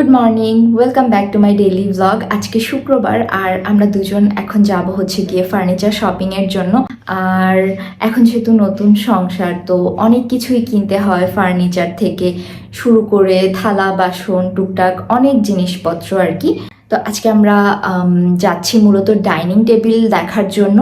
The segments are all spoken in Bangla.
Good morning welcome back to my daily blog আজকে শুক্রবার আর আমরা দুজন এখন যাব হচ্ছে গিয়ে ফার্নিচার শপিংয়ের জন্য। আর এখন যেহেতু নতুন সংসার, তো অনেক কিছুই কিনতে হয় ফার্নিচার থেকে। শুরু করে থালা, বাসন, টুকটাক অনেক জিনিসপত্র আর কি। তো আজকে আমরা যাচ্ছি মূলত ডাইনিং টেবিল দেখার জন্য।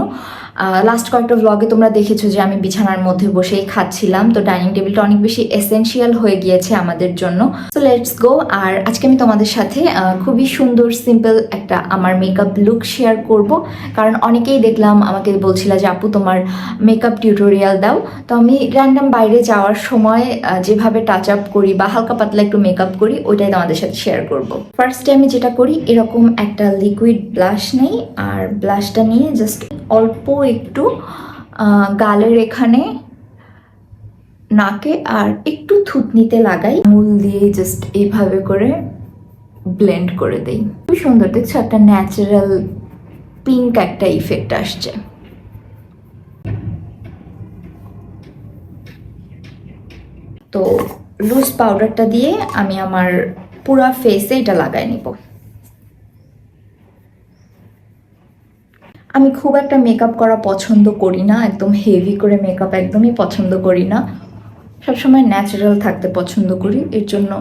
লাস্ট কয়েকটা ব্লগে তোমরা দেখেছ যে আমি বিছানার মধ্যে বসেই খাচ্ছিলাম। তো ডাইনিং টেবিলটা অনেক বেশি এসেনশিয়াল হয়ে গিয়েছে আমাদের জন্য। সো লেটস গো আর আজকে আমি তোমাদের সাথে খুবই সুন্দর সিম্পল একটা আমার মেকআপ লুক শেয়ার করব। কারণ অনেকেই দেখলাম, আমাকে বলছিল যে, আপু, তোমার মেকআপ টিউটোরিয়াল দাও। তো আমি র্যান্ডাম বাইরে যাওয়ার সময় যেভাবে টাচ আপ করি বা হালকা পাতলা একটু মেকআপ করি, ওইটাই তোমাদের সাথে শেয়ার করব। ফার্স্টে আমি যেটা করি, এরকম একটা লিকুইড ব্লাশ নেই। আর ব্লাশটা নিয়ে জাস্ট অল্প একটু গালের এখানে নাকে আর একটু থুতনিতে লাগাই। মূল দিয়ে জাস্ট এইভাবে করে ব্লেন্ড করে দেই। খুব সুন্দর, দেখছ? একটা ন্যাচারাল পিঙ্ক একটা ইফেক্ট আসছে। তো লুজ পাউডারটা দিয়ে আমি আমার পুরা ফেসে এটা লাগাই নিব। আমি খুব একটা মেকআপ করা পছন্দ করি না, একদম হেভি করে মেকআপ একদমই পছন্দ করি না। সবসময় ন্যাচারাল থাকতে পছন্দ করি, এর জন্য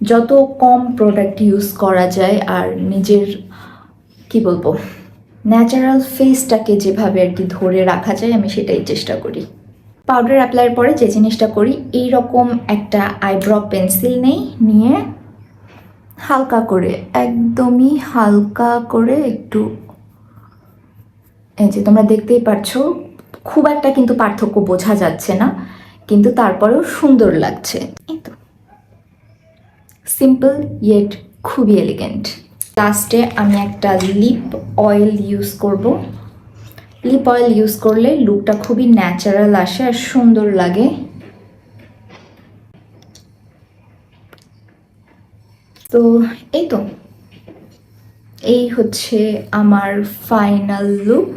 যত কম প্রোডাক্ট ইউজ করা যায় আর নিজের, কি বলব ন্যাচারাল ফেসটাকে যেভাবে আর কি ধরে রাখা যায়, আমি সেটাই চেষ্টা করি। পাউডার অ্যাপ্লাইয়ের পরে যে জিনিসটা করি এই রকম একটা আইব্র পেন্সিল নেই, নিয়ে হালকা করে, একদমই হালকা করে একটু এই যে তোমরা দেখতেই পারছ, খুব একটা কিন্তু পার্থক্য বোঝা যাচ্ছে না, কিন্তু তারপরেও সুন্দর লাগছে। এই তো। সিম্পল ইয়েট খুবই এলিগেন্ট লাস্টে আমি একটা লিপ অয়েল ইউজ করব। লিপ অয়েল ইউজ করলে লুকটা খুবই ন্যাচারাল আসে আর সুন্দর লাগে। তো, এই তো। এই হচ্ছে আমার ফাইনাল লুক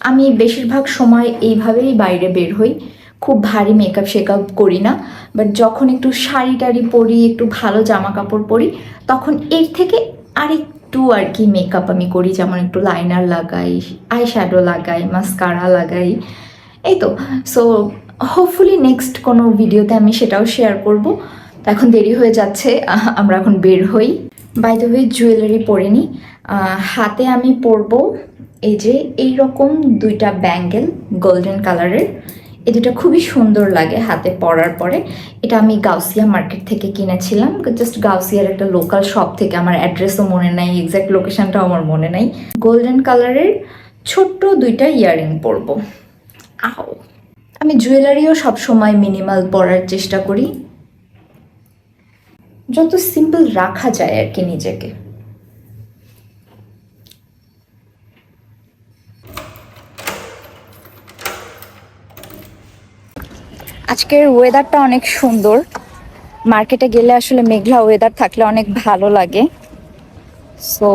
আমি বেশিরভাগ সময় এইভাবেই বাইরে বের হই। খুব ভারী মেকআপ শেকআপ করি না। বাট যখন একটু শাড়ি টাড়ি পরি, একটু ভালো জামা কাপড় পরি, তখন এর থেকে আরেকটু আর কি মেকআপ আমি করি। যেমন একটু লাইনার লাগাই আই শ্যাডো লাগাই মাস্কারা লাগাই। এই তো। সো হোপফুলি নেক্সট কোনো ভিডিওতে আমি সেটাও শেয়ার করব। তো এখন দেরি হয়ে যাচ্ছে আমরা এখন বের হই। বাই দ্য ওয়ে জুয়েলারি পরিনি। হাতে আমি পরব এই যে এই রকম দুইটা ব্যাঙ্গেল গোল্ডেন কালারের এই দুটো খুবই সুন্দর লাগে হাতে পরার পরে। এটা আমি গাউসিয়া মার্কেট থেকে কিনেছিলাম। জাস্ট গাউসিয়ার একটা লোকাল শপ থেকে। আমার অ্যাড্রেসও মনে নাই এক্স্যাক্ট লোকেশনটাও আমার মনে নাই। গোল্ডেন কালারের ছোট্ট দুইটা ইয়ারিং পরবো। আও। আমি জুয়েলারিও সবসময় মিনিমাল পরার চেষ্টা করি। যত সিম্পল রাখা যায় আর কি নিজেকে। আজকের ওয়েদারটা অনেক সুন্দর। মার্কেটে গেলে আসলে মেঘলা ওয়েদার থাকলে অনেক ভালো লাগে। সো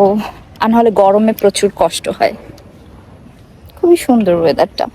আর নাহলে গরমে প্রচুর কষ্ট হয়। খুবই সুন্দর ওয়েদারটা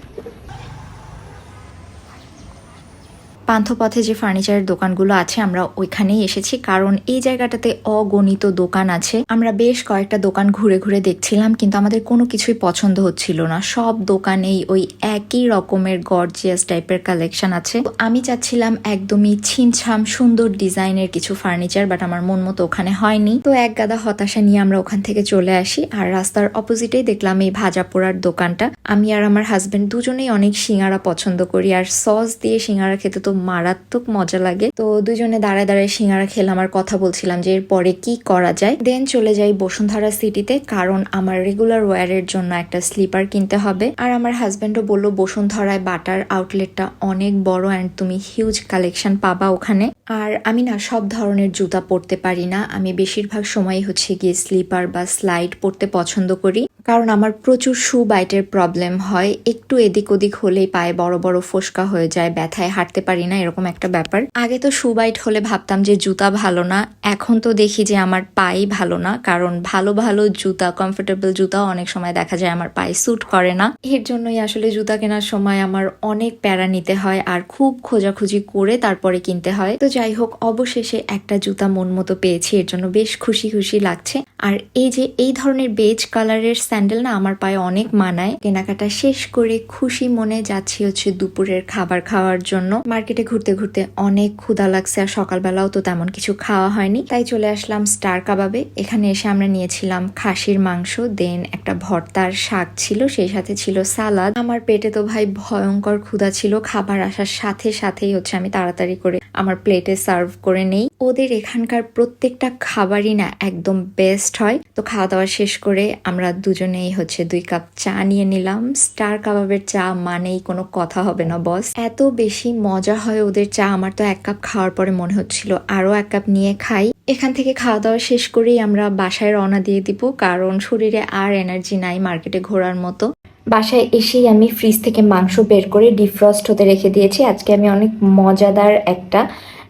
পান্থপথে যে ফার্নিচারের দোকানগুলো আছে, আমরা ওইখানেই এসেছি। কারণ এই জায়গাটাতে অগণিত দোকান আছে। আমরা বেশ কয়েকটা দোকান ঘুরে ঘুরে দেখছিলাম, কিন্তু আমাদের কোনো কিছুই পছন্দ হচ্ছিল না। সব দোকানেই ওই একই রকমের গর্জিয়াস টাইপের কালেকশন আছে। আমি চাচ্ছিলাম একদমই ছিমছাম, সুন্দর ডিজাইনের কিছু ফার্নিচার বাট আমার মন মতো ওখানে হয়নি। তো এক গাদা হতাশা নিয়ে আমরা ওখান থেকে চলে আসি। আর রাস্তার অপোজিটেই দেখলাম এই ভাজা পোড়ার দোকানটা। আমি আর আমার হাজব্যান্ড দুজনেই অনেক সিঙ্গারা পছন্দ করি। আর সস দিয়ে সিঙ্গারা খেতে তো মারাত্মক মজা লাগে। তো দুজনে দাঁড়ায় দাঁড়ায় সিঙ্গারা খেলাম আর কথা বলছিলাম যে, এরপরে কি করা যায়? দেন চলে যাই বসুন্ধরা সিটিতে কারণ আমার রেগুলার ওয়্যারের জন্য একটা স্লিপার কিনতে হবে। আর আমার হাজবেন্ডও বলল, বসুন্ধরায় বাটার আউটলেটটা অনেক বড় অ্যান্ড তুমি হিউজ কালেকশন পাবা ওখানে। আর আমি না সব ধরনের জুতা পরতে পারি না। আমি বেশিরভাগ সময় হচ্ছে গিয়ে স্লিপার বা স্লাইড পরতে পছন্দ করি। কারণ আমার প্রচুর শু বাইটের প্রবলেম হয়। একটু এদিক ওদিক হলেই পায়ে বড় বড় ফোসকা হয়ে যায়, ব্যথায় হাঁটতে পারি না, এরকম একটা ব্যাপার। আগে তো শু বাইট হলে ভাবতাম যে জুতা ভালো না। এখন তো দেখি যে আমার পাই ভালো না। কারণ ভালো ভালো জুতা কমফোর্টেবল জুতা অনেক সময় দেখা যায় আমার পায়ে স্যুট করে না। এর জন্যই আসলে জুতা কেনার সময় আমার অনেক প্যারা নিতে হয়। আর খুব খোঁজাখুঁজি করে তারপরে কিনতে হয়। তো যাই হোক অবশেষে একটা জুতা মন মতো পেয়েছি। এর জন্য বেশ খুশি খুশি লাগছে। আর এই যে এই ধরনের বেজ কালারের স্যান্ডেল না আমার পায়ে অনেক মানায়। কেনাকাটা শেষ করে খুশি মনে যাচ্ছি হচ্ছে দুপুরের খাবার খাওয়ার জন্য। মার্কেটে ঘুরতে ঘুরতে অনেক ক্ষুধা লাগছে আর সকালবেলাও তো তেমন কিছু খাওয়া হয়নি। তাই চলে আসলাম স্টার কাবাবে। এখানে এসে আমরা নিয়েছিলাম খাসির মাংস, দেন একটা ভর্তার শাক ছিল, সেই সাথে ছিল সালাদ। আমার পেটে তো ভাই ভয়ঙ্কর ক্ষুধা ছিল, খাবার আসার সাথে সাথেই হচ্ছে আমি তাড়াতাড়ি করে আমার প্লেটে সার্ভ করে নেই। ওদের এখানকার প্রত্যেকটা খাবারই না একদম বেস্ট হয়। তো খাওয়া দাওয়া শেষ করে আমরা দুজনেই হচ্ছে দুই কাপ চা নিয়ে নিলাম। স্টার কাবাবের চা মানেই কোনো কথা হবে না বস এত বেশি মজা হয় ওদের চা, আমার তো এক কাপ খাওয়ার পরে মনে হচ্ছিল আরও এক কাপ নিয়ে খাই। এখান থেকে খাওয়া দাওয়া শেষ করেই আমরা বাসায় রওনা দিয়ে দিব, কারণ শরীরে আর এনার্জি নাই মার্কেটে ঘোরার মতো। বাসায় এসেই আমি ফ্রিজ থেকে মাংস বের করে ডিফ্রস্ট হতে রেখে দিয়েছি। আজকে আমি অনেক মজাদার একটা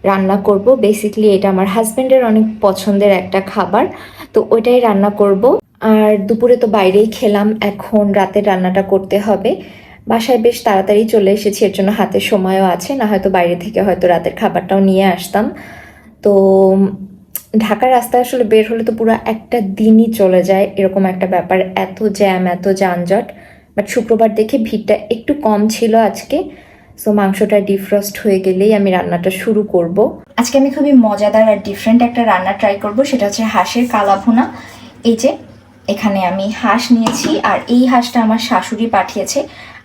রান্না করব। বেসিকলি এটা আমার হাজব্যান্ডের অনেক পছন্দের একটা খাবার। তো ওইটাই রান্না করব। আর দুপুরে তো বাইরেই খেলাম। এখন রাতের রান্নাটা করতে হবে। বাসায় বেশ তাড়াতাড়ি চলে এসেছি। এর জন্য হাতে সময়ও আছে। না হয়তো বাইরে থেকে হয়তো রাতের খাবারটাও নিয়ে আসতাম। তো ঢাকার রাস্তায় আসলে বের হলে তো পুরো একটা দিনই চলে যায়। এরকম একটা ব্যাপার। এত জ্যাম, এত যানজট। বাট শুক্রবার দেখে ভিড়টা একটু কম ছিল আজকে। সো মাংসটা ডিফ্রস্ট হয়ে গেলেই আমি রান্নাটা শুরু করব। আজকে আমি খুবই মজাদার আর ডিফারেন্ট একটা রান্না ট্রাই করব, সেটা হচ্ছে হাঁসের কালা ভুনা এই যে, এখানে আমি হাঁস নিয়েছি, আর এই হাঁসটা আমার শাশুড়ি পাঠিয়েছে।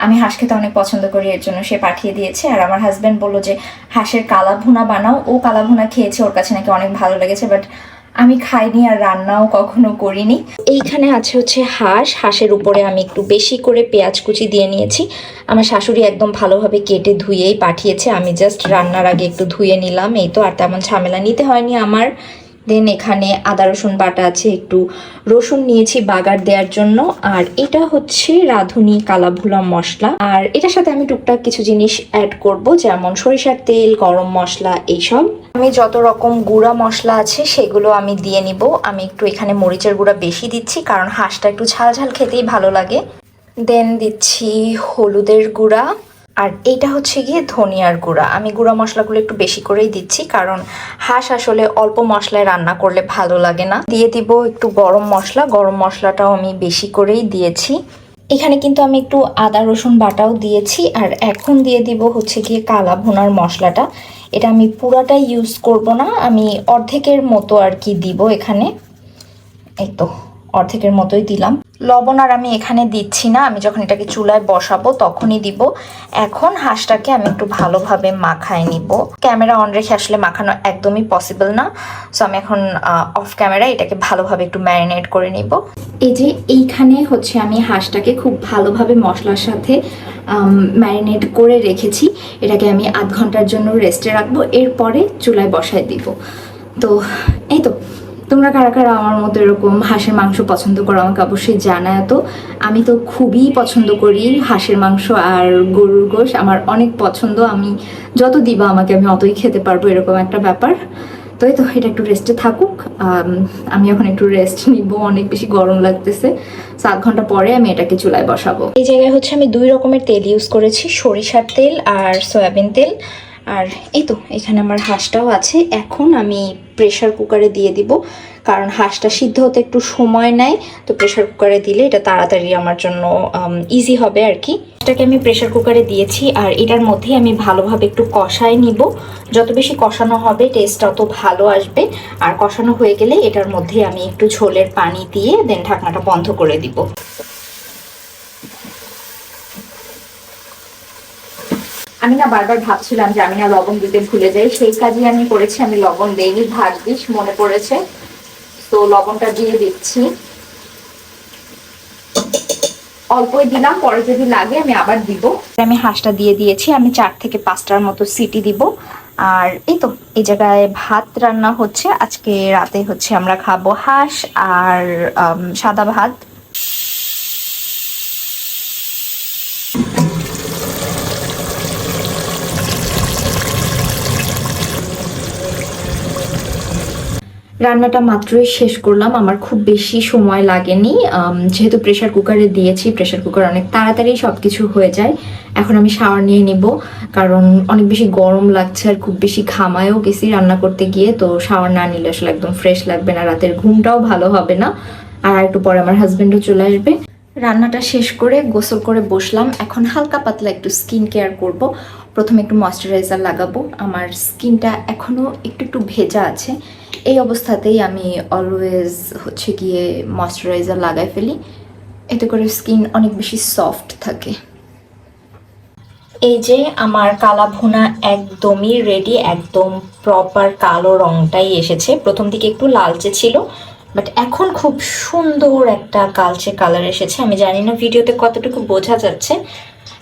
আমি হাঁস খেতে অনেক পছন্দ করি, এর জন্য সে পাঠিয়ে দিয়েছে। আর আমার হাজব্যান্ড বলল যে, হাঁসের কালা ভুনা বানাও। ও কালা ভুনা খেয়েছে, ওর কাছে নাকি অনেক ভালো লেগেছে বাট আমি খাইনি আর রান্নাও কখনো করিনি। এইখানে আছে হচ্ছে হাঁস। হাঁসের উপরে আমি একটু বেশি করে পেঁয়াজ কুচি দিয়ে নিয়েছি। আমার শাশুড়ি একদম ভালোভাবে কেটে ধুয়েই পাঠিয়েছে। আমি জাস্ট রান্নার আগে একটু ধুয়ে নিলাম। এই তো, আর তেমন ঝামেলা নিতে হয়নি আমার। দেন এখানে আদা, রসুন বাটা আছে, একটু রসুন নিয়েছি বাগার দেওয়ার জন্য। আর এটা হচ্ছে রাঁধুনি কালাভুলা মশলা। আর এটার সাথে আমি টুকটাক কিছু জিনিস অ্যাড করব, যেমন সরিষার তেল, গরম মশলা, এইসব। আমি যত রকম গুঁড়া মশলা আছে, সেগুলো আমি দিয়ে নিব। আমি একটু এখানে মরিচের গুঁড়া বেশি দিচ্ছি, কারণ হাঁসটা একটু ঝাল ঝাল খেতেই ভালো লাগে। দেন দিচ্ছি হলুদের গুঁড়া। আর এইটা হচ্ছে গিয়ে ধনিয়ার গুঁড়া। আমি গুঁড়া মশলাগুলো একটু বেশি করেই দিচ্ছি, কারণ হাঁস আসলে অল্প মশলায় রান্না করলে ভালো লাগে না। দিয়ে দিব একটু গরম মশলা, গরম মশলাটাও আমি বেশি করেই দিয়েছি। এখানে কিন্তু আমি একটু আদা, রসুন বাটাও দিয়েছি, আর এখন দিয়ে দিব হচ্ছে গিয়ে কালা ভুনার মশলাটা। এটা আমি পুরাটাই ইউজ করব না, আমি অর্ধেকের মতো আর কি দিব এখানে। এই তো। অর্ধেকের মতোই দিলাম। লবণ আর আমি এখানে দিচ্ছি না, আমি যখন এটাকে চুলায় বসাবো তখনই দিব। এখন হাঁসটাকে আমি একটু ভালোভাবে মাখায় নিব। ক্যামেরা অন রেখে আসলে মাখানো একদমই পসিবল না। সো আমি এখন অফ ক্যামেরা এটাকে ভালোভাবে একটু ম্যারিনেট করে নিব। এই যে এইখানে হচ্ছে আমি হাঁসটাকে খুব ভালোভাবে মশলার সাথে ম্যারিনেট করে রেখেছি। এটাকে আমি আধ ঘণ্টার জন্য রেস্টে রাখব। এরপরে চুলায় বসায় দিব। তো, এই তো। তোমরা কারা কারা আমার মতো এরকম হাঁসের মাংস পছন্দ করো আমাকে অবশ্যই জানায় তো। আমি তো খুবই পছন্দ করি হাঁসের মাংস আর গরুর গোশ। আমার অনেক পছন্দ। আমি যত দিবা আমাকে, আমি অতই খেতে পারব এরকম একটা ব্যাপার। তো এই তো, এটা একটু রেস্টে থাকুক। আমি এখন একটু রেস্ট নিব, অনেক বেশি গরম লাগতেছে। সাত ঘণ্টা পরে আমি এটাকে চুলায় বসাবো। এই জায়গায় হচ্ছে আমি দুই রকমের তেল ইউজ করেছি। সরিষার তেল আর সয়াবিন তেল। আর এই তো, এখানে আমার হাঁসটাও আছে। এখন আমি প্রেশার কুকারে দিয়ে দিব, কারণ হাঁসটা সিদ্ধ হতে একটু সময় নেয়, তো প্রেশার কুকারে দিলে এটা তাড়াতাড়ি আমার জন্য ইজি হবে আর কি। এটাকে আমি প্রেশার কুকারে দিয়েছি, আর এটার মধ্যেই আমি ভালোভাবে একটু কষায় নিব। যত বেশি কষানো হবে টেস্ট তত ভালো আসবে। আর কষানো হয়ে গেলে এটার মধ্যে আমি একটু ঝোলের পানি দিয়ে দেন ঢাকনাটা বন্ধ করে দিব। আমি না বারবার ভাবছিলাম যে আমি না লবণ দিতে ভুলে যাই। সেই কাজই আমি করেছি, আমি লবণ দেইনি ভাগ্যিস মনে পড়েছে। তো লবণটা দিয়ে দিচ্ছি। অল্পই দিলাম, পরে যদি লাগে আমি আবার দিব। আমি হাঁসটা দিয়ে দিয়েছি, আমি চার থেকে পাঁচটার মতো সিটি দিব। আর এই তো, এই জায়গায় ভাত রান্না হচ্ছে। আজকে রাতে হচ্ছে আমরা খাব হাঁস আর সাদা ভাত। রান্নাটা মাত্রই শেষ করলাম। আমার খুব বেশি সময় লাগেনি। যেহেতু প্রেশার কুকারে দিয়েছি প্রেশার কুকার অনেক তাড়াতাড়ি সব কিছু হয়ে যায়। এখন আমি শাওয়ার নিয়ে নিব, কারণ অনেক বেশি গরম লাগছে আর খুব বেশি ঘামায়ও গেছি রান্না করতে গিয়ে। তো শাওয়ার না নিলে আসলে একদম ফ্রেশ লাগবে না, রাতের ঘুমটাও ভালো হবে না। আর একটু পরে আমার হাজব্যান্ডও চলে আসবে। রান্নাটা শেষ করে গোসল করে বসলাম। এখন হালকা পাতলা একটু স্কিন কেয়ার করব। প্রথমে একটু ময়শ্চারাইজার লাগাবো। আমার স্কিনটা এখনও একটু একটু ভেজা আছে। এই অবস্থাতেই আমি অলওয়েজ হচ্ছে গিয়ে ময়শ্চারাইজার লাগাই ফেলি। এতে করে স্কিন অনেক বেশি সফট থাকে। এই যে আমার কালা ভুনা একদমই রেডি একদম প্রপার কালো রংটাই এসেছে। প্রথম দিকে একটু লালচে ছিল বাট এখন খুব সুন্দর একটা কালচে কালার এসেছে। আমি জানি না ভিডিওতে কতটুকু বোঝা যাচ্ছে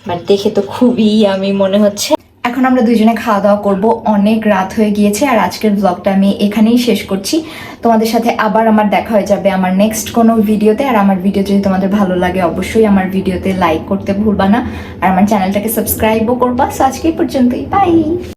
বাট দেখে তো খুবই আমি মনে হচ্ছে। এখন আমরা দুজনে খাওয়া দাওয়া করব। অনেক রাত হয়ে গিয়েছে আর আজকের ব্লগটা আমি এখানেই শেষ করছি। তোমাদের সাথে আবার আমার দেখা হয়ে যাবে আমার নেক্সট কোনো ভিডিওতে। আর আমার ভিডিও যদি তোমাদের ভালো লাগে, অবশ্যই আমার ভিডিওতে লাইক করতে ভুলবা না। আর আমার চ্যানেলটাকে সাবস্ক্রাইবও করবা। সো আজকে পর্যন্তই। বাই